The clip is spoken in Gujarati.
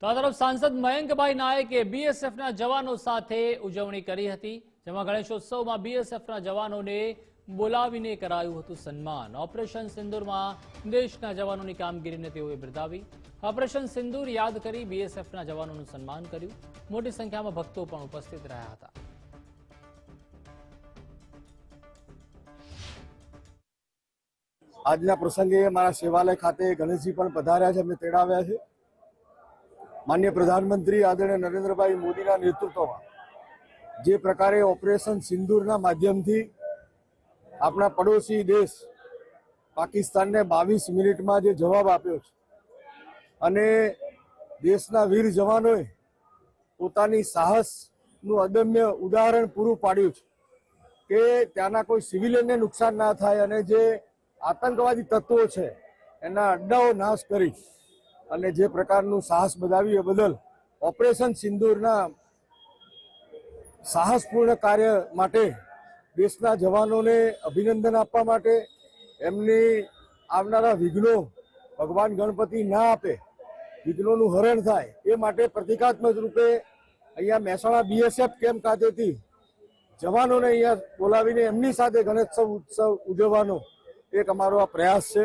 તો આ તરફ સાંસદ મયંકભાઈ નાયકે બીએસએફના જવાનો સાથે ઉજવણી કરી હતી, જેમાં ગણેશોત્સવમાં બીએસએફના જવાનોને બોલાવીને કરાયું હતું સન્માન. ઓપરેશન સિંદૂરમાં દેશના જવાનોની કામગીરીને તેઓએ બિરદાવી. ઓપરેશન સિંદૂર યાદ કરી બીએસએફના જવાનોનું સન્માન કર્યું. મોટી સંખ્યામાં ભક્તો પણ ઉપસ્થિત રહ્યા હતા. આજના પ્રસંગે મારા સેવાલય ખાતે ગણેશજી પણ પધાર્યા છે અમે તેડાવ્યા છે. માન્ય પ્રધાનમંત્રી આદરણીય નરેન્દ્રભાઈ મોદીના નેતૃત્વમાં જે પ્રકારે ઓપરેશન સિંદૂરના માધ્યમથી આપણા પડોશી દેશ પાકિસ્તાનને બાવીસ મિનિટમાં જે જવાબ આપ્યો છે અને દેશના વીર જવાનોએ પોતાની સાહસનું અદમ્ય ઉદાહરણ પૂરું પાડ્યું છે કે ત્યાંના કોઈ સિવિલિયનને નુકસાન ના થાય અને જે આતંકવાદી તત્વો છે એના અડ્ડાઓ નાશ કરી અને જે પ્રકારનું સાહસ બતાવ્યું એ બદલ ઓપરેશન સિંદૂરના સાહસપૂર્ણ કાર્ય માટે દેશના જવાનોને અભિનંદન આપવા માટે એમની આવનારા વિઘ્નો ભગવાન ગણપતિ ના આપે, વિઘ્નોનું હરણ થાય, એ માટે પ્રતિકાત્મક રૂપે અહીંયા મહેસાણા બીએસએફ કેમ્પ ખાતેથી જવાનોને અહીંયા બોલાવીને એમની સાથે ગણેશોત્સવ ઉજવવાનો એક અમારો આ પ્રયાસ છે.